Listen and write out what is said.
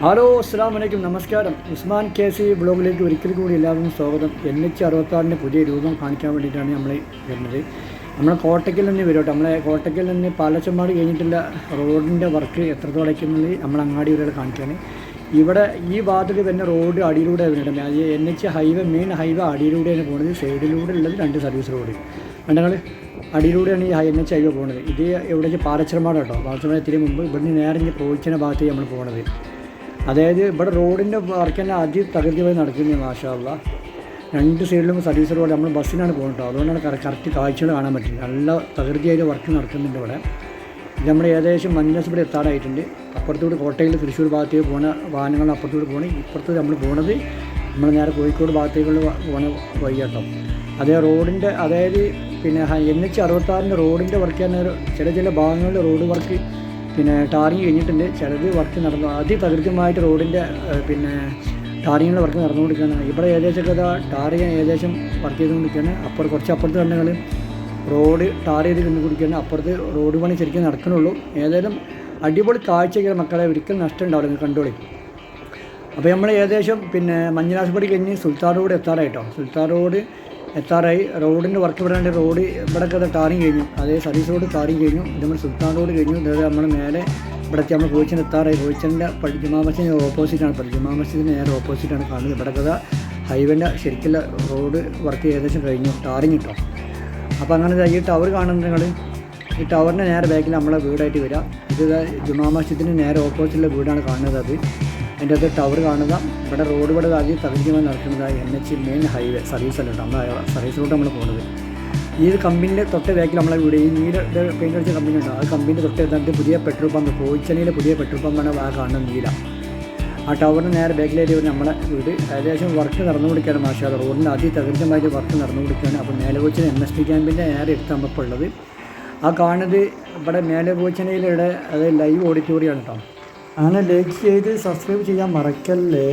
Hello അസ്സാം വലൈക്കും നമസ്കാരം. ഉസ്മാൻ കെ സി ബ്ലോഗിലേക്ക് ഒരിക്കൽ കൂടി എല്ലാവർക്കും സ്വാഗതം. എൻ എച്ച് അറുപത്താറിന്റെ പുതിയ രൂപം കാണിക്കാൻ വേണ്ടിയിട്ടാണ് നമ്മൾ വരുന്നത്. നമ്മൾ കോട്ടയ്ക്കൽ നിന്ന് വരും കേട്ടോ നമ്മളെ കോട്ടയ്ക്കൽ നിന്ന് പാലച്ചമ്പാട് കഴിഞ്ഞിട്ടുള്ള റോഡിന്റെ വർക്ക് എത്രത്തോളം എന്നുള്ളത് നമ്മൾ അങ്ങാടി വരെ കാണിക്കാൻ ഇവിടെ ഈ ഭാഗത്തിൽ തന്നെ റോഡ് അടിയിലൂടെ വരുന്നുണ്ട്. അത് N H highway main highway അടിയിലൂടെയാണ് പോകുന്നത് സൈഡിലൂടെ ഉള്ളത് രണ്ട് സർവീസ് റോഡ്. ഞങ്ങൾ അടിയിലൂടെയാണ് ഈ എൻ എച്ച് ഹൈവേ പോകുന്നത് ഇത് എവിടെ പാലച്ചമ്പാട് കേട്ടോ പാലച്ചമ്പാട് എത്തിയ മുമ്പ് ഇവിടുന്ന് നേരെ പോയിച്ചിന്റെ ഭാഗത്തേക്ക് നമ്മൾ പോകുന്നത് അതായത് ഇവിടെ റോഡിന്റെ വർക്ക് തന്നെ തകൃതി തകൃതിയായി നടക്കുന്നത് മാഷാള്ള രണ്ട് സൈഡിലും സർവീസ് റോഡ് നമ്മൾ ബസ്സിനാണ് പോകുന്നത് അതുകൊണ്ടാണ് കറക്റ്റ് കാഴ്ചകൾ കാണാൻ പറ്റില്ല നല്ല തകൃതിയായിട്ട് വർക്ക് നടക്കുന്നുണ്ട് ഇവിടെ. ഇത് നമ്മൾ ഏകദേശം മഞ്ഞസുപടി എത്താറായിട്ടുണ്ട്. അപ്പുറത്തൂടെ കോട്ടയിൽ തൃശ്ശൂർ ഭാഗത്തേക്ക് പോകുന്ന വാഹനങ്ങൾ അപ്പുറത്തൂടെ പോകണം ഇപ്പുറത്ത് നമ്മൾ പോണത് നമ്മൾ നേരെ കോഴിക്കോട് ഭാഗത്തേക്കുള്ള പോണ വഴി കേട്ടോ അതേ റോഡിന്റെ അതായത് പിന്നെ എൻ എച്ച് അറുപത്താറിന്റെ റോഡിന്റെ വർക്ക് തന്നെ. ചില ചില ഭാഗങ്ങളിൽ റോഡ് വർക്ക് പിന്നെ ടാറിങ് കഴിഞ്ഞിട്ടുണ്ട്. ചിലത് വർക്ക് നടന്നു. അതിതകൃത്യമായിട്ട് റോഡിന്റെ പിന്നെ ടാറിങ്ങിന്റെ വർക്ക് നടന്നുകൊണ്ടിരിക്കുകയാണ്. ഇവിടെ ടാർ ചെയ്യാൻ ഏകദേശം വർക്ക് ചെയ്തുകൊണ്ടിരിക്കുകയാണ്. അപ്പുറം കുറച്ച് അപ്പുറത്ത് കണ്ടെങ്കിൽ റോഡ് ടാർ ചെയ്ത് കണ്ടുപിടിക്കുകയാണ് അപ്പുറത്ത് റോഡ് പണി ശരിക്കും നടക്കണുള്ളൂ ഏതായാലും അടിപൊളി കാഴ്ചയ്ക്ക് മക്കളെ ഒരിക്കലും നഷ്ടം ഉണ്ടാവില്ല കണ്ടോളി. അപ്പോൾ നമ്മൾ ഏകദേശം പിന്നെ മഞ്ഞനാസ്പടി കഴിഞ്ഞ് സുൽത്താൻ റോഡ് എത്താറായിട്ടോ. സുൽത്താൻ റോഡ് എത്താറായി. റോഡിന്റെ വർക്ക് ഇവിടെ റോഡ് ഇവിടെ ടാറിങ് കഴിഞ്ഞു. അതേ സർവീസ് റോഡ് ടാറിങ് കഴിഞ്ഞു. ഇത് നമ്മൾ സുൽത്താൻ റോഡ് കഴിഞ്ഞു. അതായത് നമ്മൾ നേരെ ഇവിടെ നമ്മൾ കോഴിച്ചൻ എത്താറായി. കോഴിച്ചന്റെ ജുമാ മസ്ജിദിന് ഓപ്പോസിറ്റാണ് ഇപ്പോൾ ജുമാ മസ്ജിദിന് നേരെ ഓപ്പോസിറ്റാണ് കാണുന്നത്. ഇവിടെ കഥ ഹൈവേന്റെ ശരിക്കുള്ള റോഡ് വർക്ക് ഏകദേശം കഴിഞ്ഞു. ടാറിങ് കിട്ടും. അപ്പോൾ അങ്ങനെ ഈ ടവർ കാണുന്നത് നിങ്ങൾ ഈ ടവറിന്റെ നേരെ ബാക്കിൽ നമ്മളെ വീടായിട്ട് വരിക ഇത് ജുമാ മസ്ജിദിന് നേരെ ഓപ്പോസിറ്റുള്ള വീടാണ് കാണുന്നത് അത്. അതിന്റെ അകത്ത് ടവർ കാണുക. ഇവിടെ റോഡ് ഇവിടെ ആദ്യം തകർച്ചമായി നടക്കുന്നത് N H main highway service അല്ല? നമ്മൾ സർവീസ് റൂട്ട് നമ്മൾ പോകുന്നത്. ഈ ഒരു കമ്പനിന്റെ തൊട്ട് ബാക്കിൽ നമ്മളെ വീട് ഈ നീല പെയിന്റ് അടിച്ച കമ്പനി ഉണ്ട്? ആ കമ്പനിന്റെ തൊട്ട് എത്താണ്ട് പുതിയ പെട്രോൾ പമ്പ് കോഴിച്ചനയിലെ പുതിയ പെട്രോൾ പമ്പാണ് ആ കാണുന്നത് നീല. ആ ടവറിന് നേരെ ബാക്കിലേക്ക് വരും നമ്മളെ വീട്. ഏകദേശം വർക്ക് നടന്നു നടന്നുകൊടുക്കുകയാണ് മാഷാ റോഡിന്റെ അതി തകർച്ചമായിട്ട് വർക്ക് നടന്നു നടന്നുകൊടുക്കുകയാണ് അപ്പോൾ മേലെ കോച്ചിന് എം എസ് പി ക്യാമ്പിന്റെ നേരെ എടുത്ത് ഉള്ളത്. ആ കാണുന്നത് ഇവിടെ മേലെ അത് ലൈവ് ഓഡിറ്റോറിയമാണ് കേട്ടോ. അങ്ങനെ ലൈക്ക് ചെയ്ത് സബ്സ്ക്രൈബ് ചെയ്യാൻ മറക്കല്ലേ?